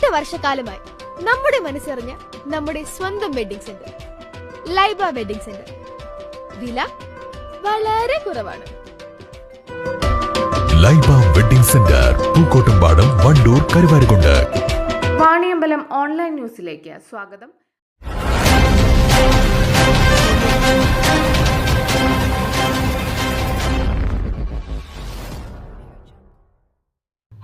എട്ട് വർഷക്കാലമായി നമ്മുടെ മനസ്സറിഞ്ഞ നമ്മുടെ സ്വന്തം wedding centre Laiba wedding centre. വില വളരെ കുറവാണ്. Laiba wedding centre Pookkottumpadam Wandoor Karuvarakundu. Vaniyambalam online ന്യൂസിലേക്ക് സ്വാഗതം.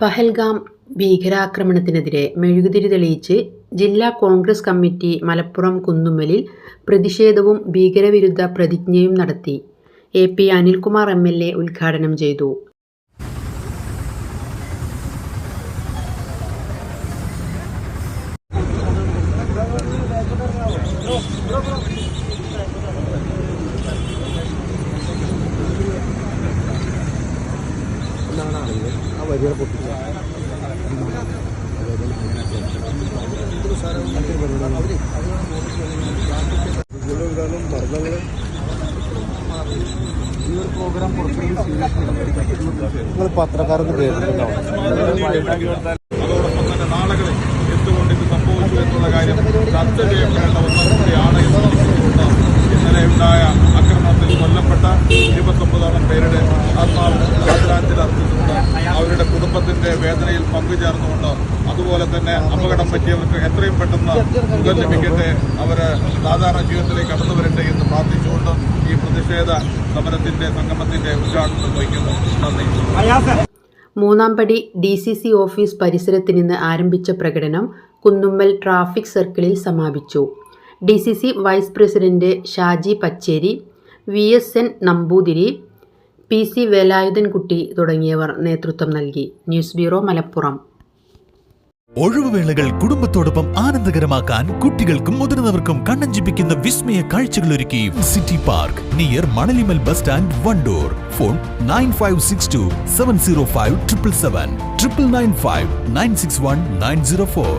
പഹൽഗാം ഭീകരാക്രമണത്തിനെതിരെ മെഴുകുതിരി തെളിയിച്ച് ജില്ലാ കോൺഗ്രസ് കമ്മിറ്റി മലപ്പുറം കുന്നുമ്മലിൽ പ്രതിഷേധവും ഭീകരവിരുദ്ധ പ്രതിജ്ഞയും നടത്തി. A P Anilkumar M L A ഉദ്ഘാടനം ചെയ്തു. നിങ്ങൾ പത്രക്കാരൊന്ന് കേട്ടിട്ടുണ്ടാവും അതോടൊപ്പം തന്നെ നാളുകളിൽ എന്തുകൊണ്ട് ഇത് സംഭവിച്ചു എന്നുള്ള കാര്യം ചർച്ച ചെയ്യപ്പെടേണ്ട ഒന്നും കൂടിയാണ് ഇന്നലെ ഉണ്ടായ ആക്രമണത്തിൽ കൊല്ലപ്പെട്ട ഇരുപത്തൊമ്പതോളം പേരുടെ അവരുടെ കുടുംബത്തിന്റെ വേദനയിൽ പങ്കുചേർന്നുകൊണ്ട് അതുപോലെ തന്നെ അപകടം പറ്റിയവർക്ക് എത്രയും പെട്ടെന്ന് മുതൽ ലഭിക്കട്ടെ. അവർ സാധാരണ ജീവിതത്തിലേക്ക് കടന്നു വരട്ടെ എന്ന് പ്രാർത്ഥിച്ചുകൊണ്ട് ഈ പ്രതിഷേധ സമരത്തിന്റെ സംഗമത്തിന്റെ ഉദ്ഘാടനം വഹിക്കുന്നു. നന്ദി. Moonnampadi D C C office പരിസരത്ത് നിന്ന് ആരംഭിച്ച പ്രകടനം കുന്നുമ്മൽ ട്രാഫിക് സർക്കിളിൽ സമാപിച്ചു. D C C vice president Shaji Pacheri V S N Namboothiri P C Velayudhankutty തുടങ്ങിയവർ നേതൃത്വം നൽകി. News bureau Malappuram. ഒഴിവുവേളകൾ കുടുംബത്തോടൊപ്പം ആനന്ദകരമാക്കാൻ കുട്ടികൾക്കും മുതിർന്നവർക്കും കണ്ണഞ്ചിപ്പിക്കുന്ന വിസ്മയ കാഴ്ചകൾ ഒരുക്കി city park near Manalimal bus stand Wandoor. Phone nine five six two seven zero five triple seven. Triple nine five nine six one nine zero four.